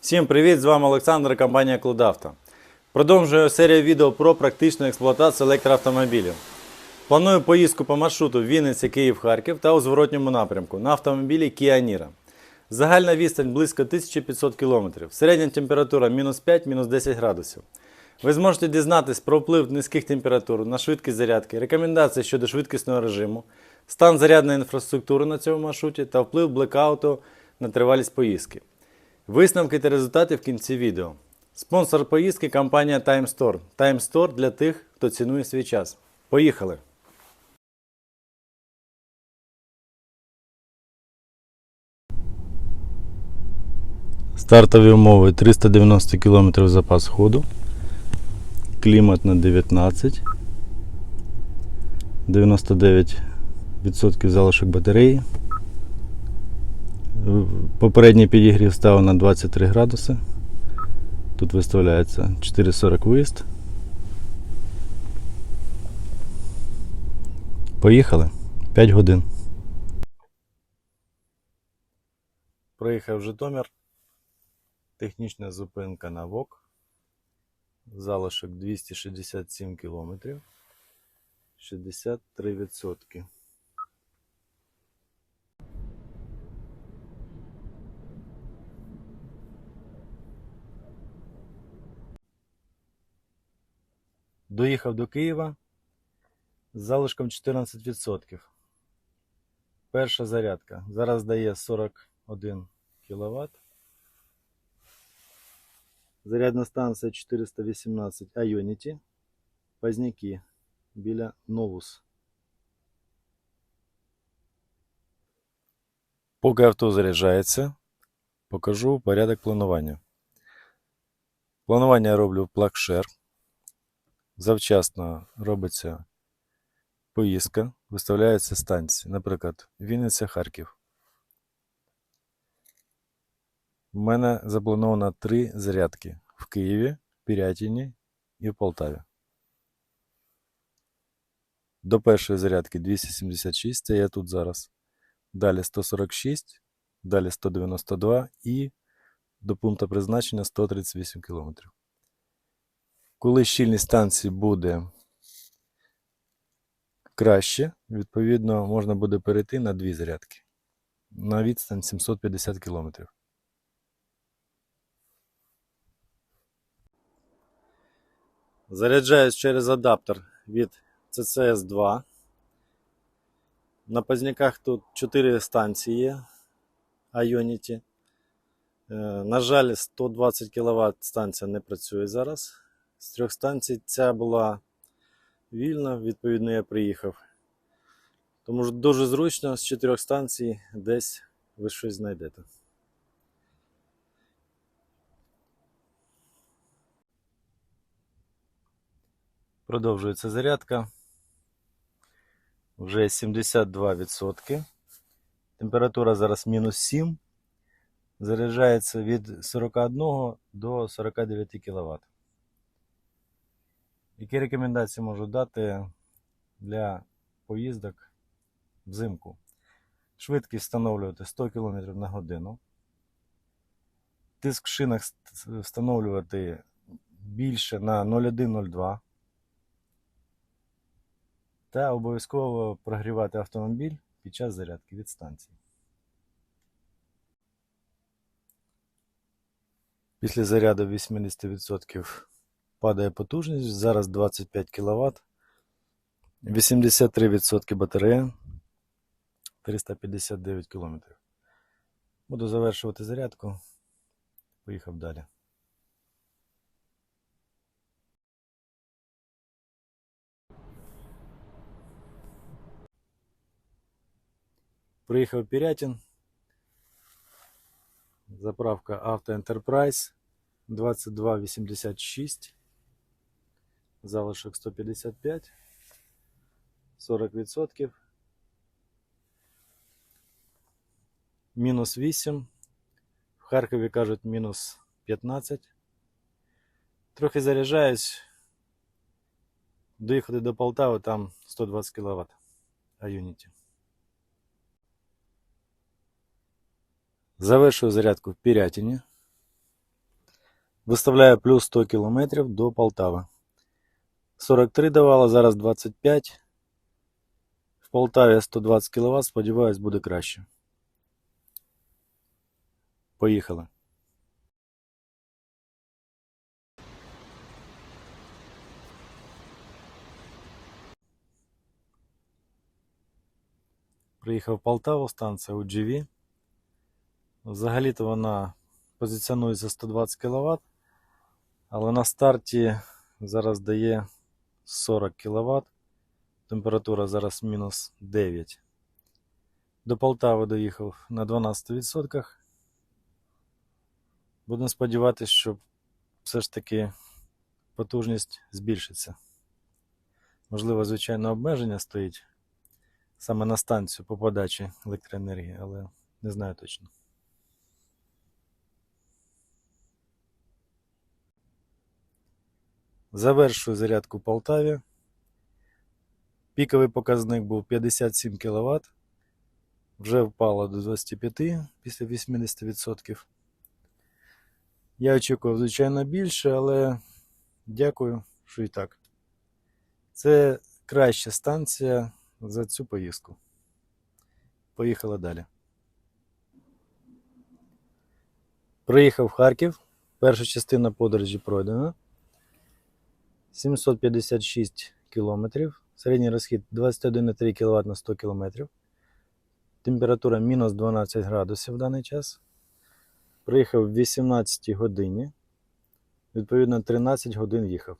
Всім привіт! З вами Олександр, компанія Клудавто. Продовжую серію відео про практичну експлуатацію електроавтомобілів. Планую поїздку по маршруту Вінниця, Київ, Харків та у зворотньому напрямку на автомобілі Kia Niro. Загальна відстань близько 1500 км. Середня температура мінус 5 мінус 10 градусів. Ви зможете дізнатись про вплив низьких температур на швидкість зарядки, рекомендації щодо швидкісного режиму, стан зарядної інфраструктури на цьому маршруті та вплив блекауту на тривалість поїздки. Висновки та результати в кінці відео. Спонсор поїздки компанія Time Store. Time Store для тих, хто цінує свій час. Поїхали! Стартові умови 390 км запас ходу. Клімат на 19. 99% залишок батареї. Попередній підігрів став на 23 градуси. Тут виставляється 4,40 виїзд. Поїхали. 5 годин. Проїхав Житомир. Технічна зупинка на ВОК. Залишок 267 кілометрів. 63%. Доїхав до Києва з залишком 14%. Перша зарядка. Зараз дає 41 кВт. Зарядна станція 418 Ionity. Пазняки біля Novus. Поки авто заряджається, покажу порядок планування. Планування я роблю в PlugShare. Завчасно робиться поїздка, виставляються станції. Наприклад, Вінниця, Харків. У мене заплановано три зарядки в Києві, Пірятіні і в Полтаві. До першої зарядки 276, це я тут зараз. Далі 146, далі 192 і до пункту призначення 138 км. Коли щільність станції буде краще, відповідно, можна буде перейти на дві зарядки на відстань 750 км. Заряджаюсь через адаптер від CCS 2. На поздняках тут 4 станції є Ionity. Е, На жаль, 120 кВт станція не працює зараз. З трьох станцій ця була вільна, відповідно, я приїхав. Тому дуже зручно з чотирьох станцій десь ви щось знайдете. Продовжується зарядка. Вже 72%. Температура зараз мінус 7. Заряджається від 41 до 49 кВт. Які рекомендації можу дати для поїздок взимку? Швидкість встановлювати 100 км на годину. Тиск в шинах встановлювати більше на 0,1-0,2. Та обов'язково прогрівати автомобіль під час зарядки від станції. Після заряду 80% падає потужність, зараз 25 кВт, 83% батарея, 359 км. Буду завершувати зарядку. Поїхав далі. Приїхав Пірятін. Заправка Auto Enterprise 2286. Залишок 155. 40%. Мінус 8. В Харкові кажуть мінус 15. Трохи заряджаюсь. Доїхати до Полтави, там 120 кВт. А Unity. Завершую зарядку в Пірятіні. Виставляє плюс 100 км до Полтави. 43 давала, зараз 25. В Полтаві 120 кВт, сподіваюсь, буде краще. Поїхали. Приїхав в Полтаву, станція UGV. Взагалі-то вона позиціонується 120 кВт, але на старті зараз дає 40 кВт. Температура зараз мінус 9. До Полтави доїхав на 12%. Будемо сподіватися, що все ж таки потужність збільшиться. Можливо, звичайно, обмеження стоїть саме на станцію по подачі електроенергії, але не знаю точно. Завершую зарядку в Полтаві. Піковий показник був 57 кВт. Вже впало до 25 після 80%. Я очікував, звичайно, більше, але дякую, що і так. Це краща станція за цю поїздку. Поїхали далі. Приїхав в Харків. Перша частина подорожі пройдена. 756 кілометрів. Середній розхід 21,3 кВт на 100 км. Температура мінус 12 градусів в даний час. Приїхав в 18 годині. Відповідно, 13 годин їхав.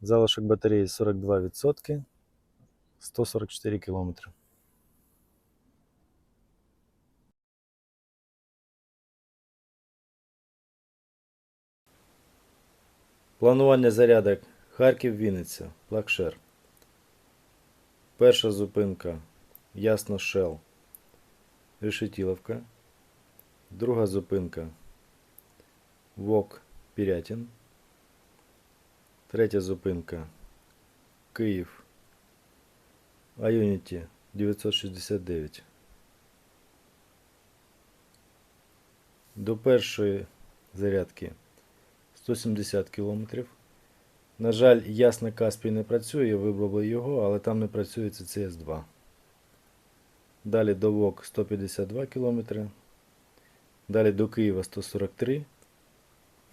Залишок батареї 42%. 144 кілометри. Планування зарядок Харків-Вінниця, Плакшер. Перша зупинка Ясно Шел, Решетіловка. Друга зупинка Вок Пірятін. Третя зупинка Київ. Ionity 969. До першої зарядки 170 км. На жаль, ясно Каспій не працює, я вибрав його, але там не працює ccs 2 Далі до ВОК 152 км. Далі до Києва 143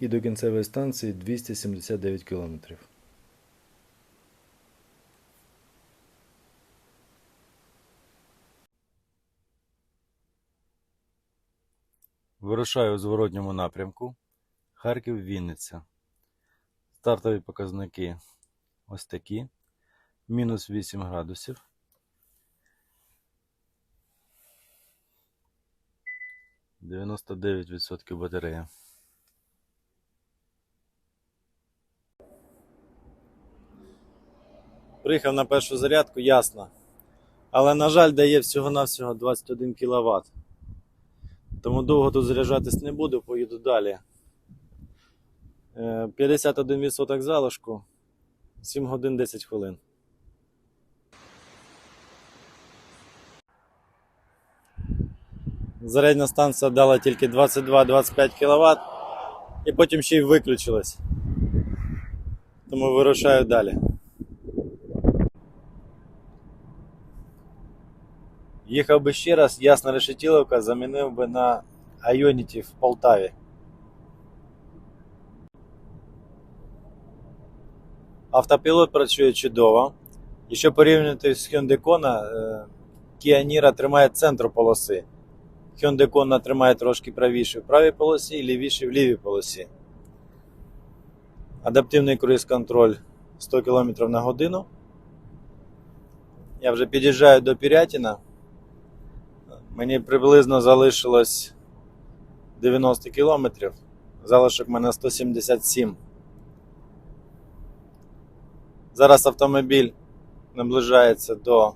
і до кінцевої станції 279 км. Вирушаю у зворотньому напрямку. Харків, Вінниця. Стартові показники ось такі. Мінус 8 градусів. Дев'яносто дев'ять відсотків батарея. Приїхав на першу зарядку, ясно. Але, на жаль, дає всього-навсього 21 кВт. Тому довго тут заряджатись не буду, поїду далі. Е, 51% залишку, 7 годин 10 хвилин. Зарядна станція дала тільки 22-25 кВт і потім ще й виключилась. Тому вирушаю далі. Їхав би ще раз, ясна решетіловка, замінив би на Ionity в Полтаві. Автопілот працює чудово. Якщо порівняти з Hyundai Kona, е, Kia Niro тримає центр полоси. Hyundai Kona тримає трошки правіше в правій полосі і лівіше в лівій полосі. Адаптивний круїз-контроль 100 км на годину. Я вже під'їжджаю до Пірятіна. Мені приблизно залишилось 90 кілометрів. Залишок в мене 177. Зараз автомобіль наближається до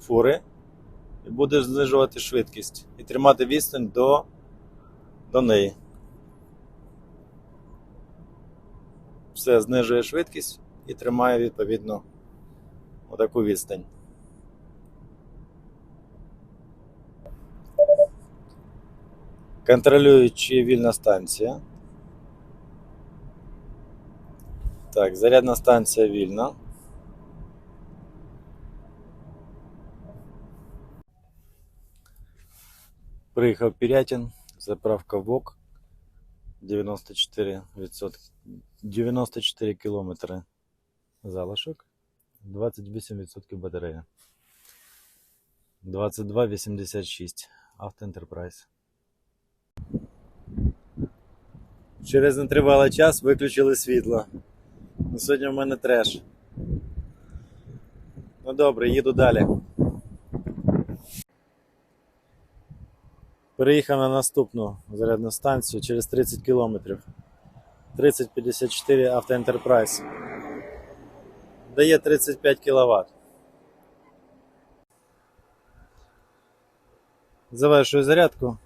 фури і буде знижувати швидкість і тримати відстань до, до неї. Все знижує швидкість і тримає відповідно отаку відстань. Контролюю, чи вільна станція. Так, зарядна станція вільна. Приїхав Пірятін, заправка ВОК 94%, 94 кілометри залишок, 28% батарея. 22,86 Авто Enterprise. Через нетривалий час виключили світло. Ну, Сьогодні в мене треш. Ну добре, їду далі. Переїхав на наступну зарядну станцію через 30 кілометрів. 3054 Авто Enterprise. Дає 35 кВт. Завершую зарядку.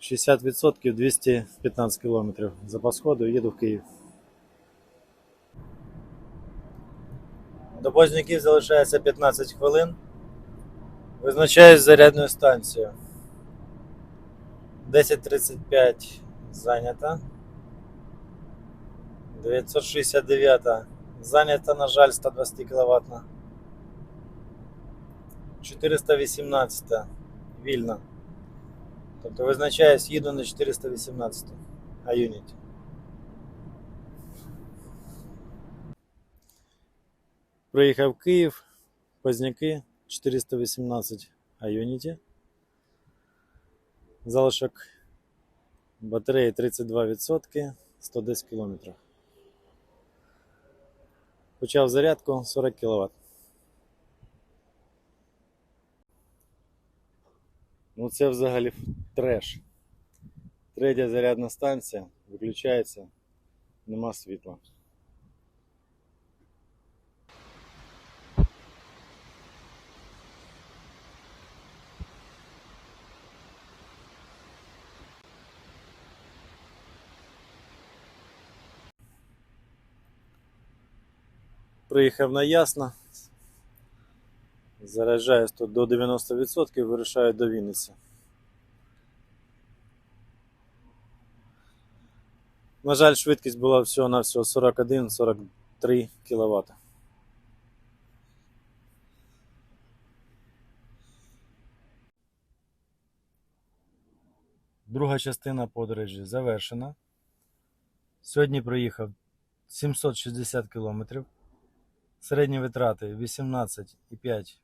60% 215 км. Запас ходу їду в Київ. До Позняків залишається 15 хвилин. Визначаюсь зарядною станцією. 10.35 зайнята. 969 зайнята, на жаль, 120 кВт. 418 вільна. Тобто визначаюсь, їду на 418 А-Unity. Приїхав Київ, Позняки 418 А-Unity. Залишок батареї 32%, 110 км. Почав зарядку 40 кВт. Ну це взагалі треш. Третя зарядна станція, виключається, нема світла. Приїхав на Ясно. Заряджаюсь тут до 90%, вирушаю до Вінниці. На жаль, швидкість була всього на всього 41-43 кВт. Друга частина подорожі завершена. Сьогодні проїхав 760 км. Середні витрати 18,5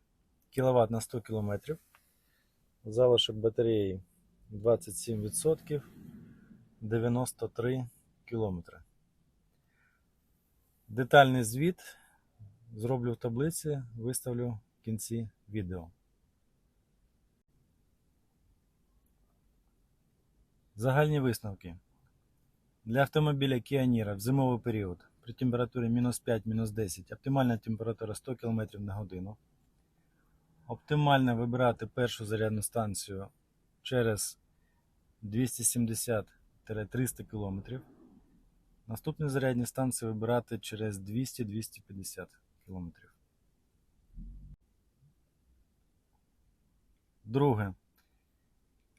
кВт на 100 км. Залишок батареї 27%, 93 км. Детальний звіт зроблю в таблиці, виставлю в кінці відео. Загальні висновки. Для автомобіля Niro в зимовий період при температурі мінус 5-10 оптимальна температура 100 км на годину. Оптимально вибирати першу зарядну станцію через 270-300 км. Наступні зарядні станції вибирати через 200-250 км. Друге.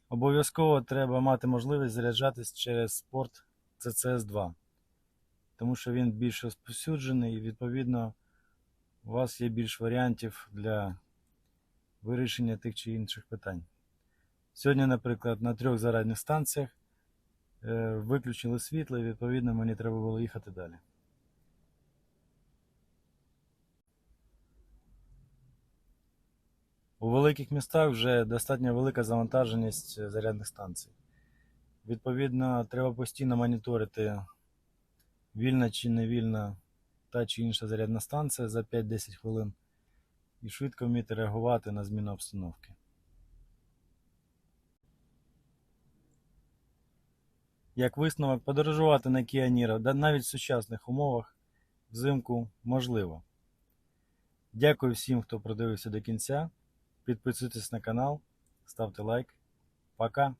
Обов'язково треба мати можливість заряджатись через порт CCS 2 тому що він більш розповсюджений і відповідно у вас є більш варіантів для вирішення тих чи інших питань. Сьогодні, наприклад, на трьох зарядних станціях е, виключили світло і відповідно мені треба було їхати далі. У великих містах вже достатньо велика завантаженість е, зарядних станцій. Відповідно, треба постійно моніторити вільна чи не вільна та чи інша зарядна станція за 5-10 хвилин і швидко вміти реагувати на зміну обстановки. Як висновок, подорожувати на Kia Niro навіть в сучасних умовах взимку можливо. Дякую всім, хто продивився до кінця. Підписуйтесь на канал, ставте лайк. Пока!